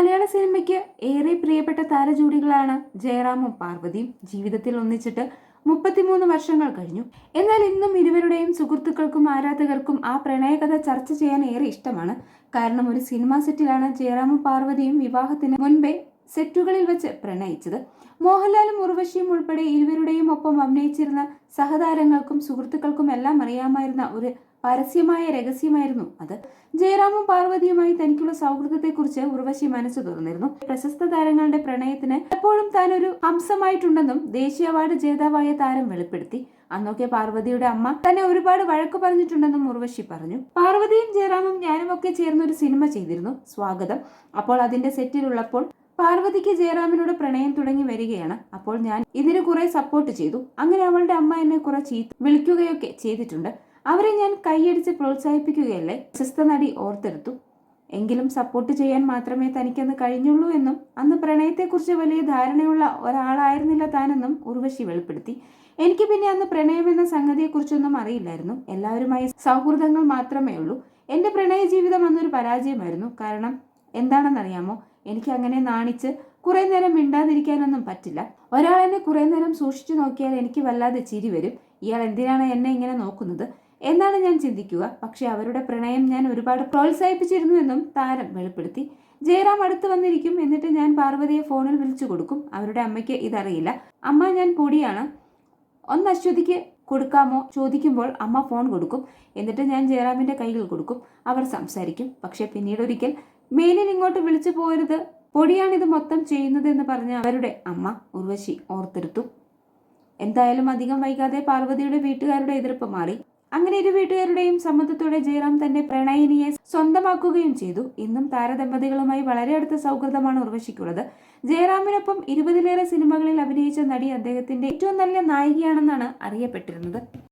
മലയാള സിനിമയ്ക്ക് ഏറെ പ്രിയപ്പെട്ട താരജോഡികളാണ് ജയറാമും പാർവതിയും ജീവിതത്തിൽ ഒന്നിച്ചിട്ട് മുപ്പത്തിമൂന്ന് വർഷങ്ങൾ കഴിഞ്ഞു. എന്നാൽ ഇന്നും ഇരുവരുടെയും സുഹൃത്തുക്കൾക്കും ആരാധകർക്കും ആ പ്രണയകഥ ചർച്ച ചെയ്യാൻ ഏറെ ഇഷ്ടമാണ്. കാരണം ഒരു സിനിമാ സെറ്റിലാണ് ജയറാമും പാർവതിയും വിവാഹത്തിന് മുൻപേ സെറ്റുകളിൽ വെച്ച് പ്രണയിച്ചത്. മോഹൻലാലും ഉർവശിയും ഉൾപ്പെടെ ഇരുവരുടെയും ഒപ്പം അഭിനയിച്ചിരുന്ന സഹതാരങ്ങൾക്കും സുഹൃത്തുക്കൾക്കും എല്ലാം അറിയാമായിരുന്ന ഒരു പരസ്യമായ രഹസ്യമായിരുന്നു അത്. ജയറാമും പാർവതിയുമായി തനിക്കുള്ള സൗഹൃദത്തെക്കുറിച്ച് ഉർവശി മനസ്സ് തുറന്നിരുന്നു. പ്രശസ്ത താരങ്ങളുടെ പ്രണയത്തിന് എപ്പോഴും താൻ ഒരു ഹംസമായിട്ടുണ്ടെന്നും ദേശീയ അവാർഡ് ജേതാവായ താരം വെളിപ്പെടുത്തി. അന്നൊക്കെ പാർവതിയുടെ അമ്മ തന്നെ ഒരുപാട് വഴക്ക് പറഞ്ഞിട്ടുണ്ടെന്നും ഉർവശി പറഞ്ഞു. പാർവതിയും ജയറാമും ഞാനും ഒക്കെ ചേർന്ന് ഒരു സിനിമ ചെയ്തിരുന്നു. സ്വാഗതം. അപ്പോൾ അതിന്റെ സെറ്റിലുള്ളപ്പോൾ പാർവതിക്ക് ജയറാമിനോട് പ്രണയം തുടങ്ങി വരികയാണ്. അപ്പോൾ ഞാൻ ഇതിന് കുറെ സപ്പോർട്ട് ചെയ്തു. അങ്ങനെ അവളുടെ അമ്മ എന്നെ കുറെ ചീത്ത വിളിക്കുകയൊക്കെ ചെയ്തിട്ടുണ്ട്. അവരെ ഞാൻ കൈയടിച്ച് പ്രോത്സാഹിപ്പിക്കുകയല്ലേ? പ്രശസ്ത നടി ഓർത്തെടുത്തു. എങ്കിലും സപ്പോർട്ട് ചെയ്യാൻ മാത്രമേ തനിക്കന്ന് കഴിഞ്ഞുള്ളൂ എന്നും അന്ന് പ്രണയത്തെക്കുറിച്ച് വലിയ ധാരണയുള്ള ഒരാളായിരുന്നില്ല താനെന്നും ഉർവശി വെളിപ്പെടുത്തി. എനിക്ക് പിന്നെ അന്ന് പ്രണയം എന്ന സംഗതിയെക്കുറിച്ചൊന്നും അറിയില്ലായിരുന്നു. എല്ലാവരുമായി സൗഹൃദങ്ങൾ മാത്രമേ ഉള്ളൂ. എന്റെ പ്രണയ ജീവിതം അന്നൊരു പരാജയമായിരുന്നു. കാരണം എന്താണെന്നറിയാമോ? എനിക്ക് അങ്ങനെ നാണിച്ച് കുറേ നേരം മിണ്ടാതിരിക്കാനൊന്നും പറ്റില്ല. ഒരാൾ എന്നെ കുറെ നേരം സൂക്ഷിച്ചു നോക്കിയാൽ എനിക്ക് വല്ലാതെ ചിരി വരും. ഇയാൾ എന്തിനാണ് എന്നെ ഇങ്ങനെ നോക്കുന്നത്? എന്നാണ് ഞാൻ ചിന്തിക്കുക. പക്ഷെ അവരുടെ പ്രണയം ഞാൻ ഒരുപാട് പ്രോത്സാഹിപ്പിച്ചിരുന്നു എന്നും താരം വെളിപ്പെടുത്തി. ജയറാം അടുത്ത് വന്നിരിക്കും. എന്നിട്ട് ഞാൻ പാർവതിയെ ഫോണിൽ വിളിച്ചു കൊടുക്കും. അവരുടെ അമ്മയ്ക്ക് ഇതറിയില്ല. അമ്മ ഞാൻ പൊടിയാണ്. ഒന്ന് അശ്വതിക്ക് കൊടുക്കാമോ? ചോദിക്കുമ്പോൾ അമ്മ ഫോൺ കൊടുക്കും. എന്നിട്ട് ഞാൻ ജയറാമിന്റെ കയ്യിൽ കൊടുക്കും. അവർ സംസാരിക്കും. പക്ഷേ പിന്നീട് ഒരിക്കൽ മേലിൽ ഇങ്ങോട്ട് വിളിച്ചു പോരുത്. പൊടിയാണിത് മൊത്തം ചെയ്യുന്നത് എന്ന് പറഞ്ഞ അവരുടെ അമ്മ ഉർവശി ഓർത്തെടുത്തു. എന്തായാലും അധികം വൈകാതെ പാർവതിയുടെ വീട്ടുകാരുടെ എതിർപ്പ് മാറി. അങ്ങനെ ഇരു വീട്ടുകാരുടെയും സമ്മതത്തോടെ ജയറാം തന്റെ പ്രണയിനിയെ സ്വന്തമാക്കുകയും ചെയ്തു. ഇന്നും താരദമ്പതികളുമായി വളരെ അടുത്ത സൗഹൃദമാണ് ഉർവശിക്കുള്ളത്. ജയറാമിനൊപ്പം ഇരുപതിലേറെ സിനിമകളിൽ അഭിനയിച്ച നടി അദ്ദേഹത്തിന്റെ ഏറ്റവും നല്ല നായികയാണെന്നാണ് അറിയപ്പെട്ടിരുന്നത്.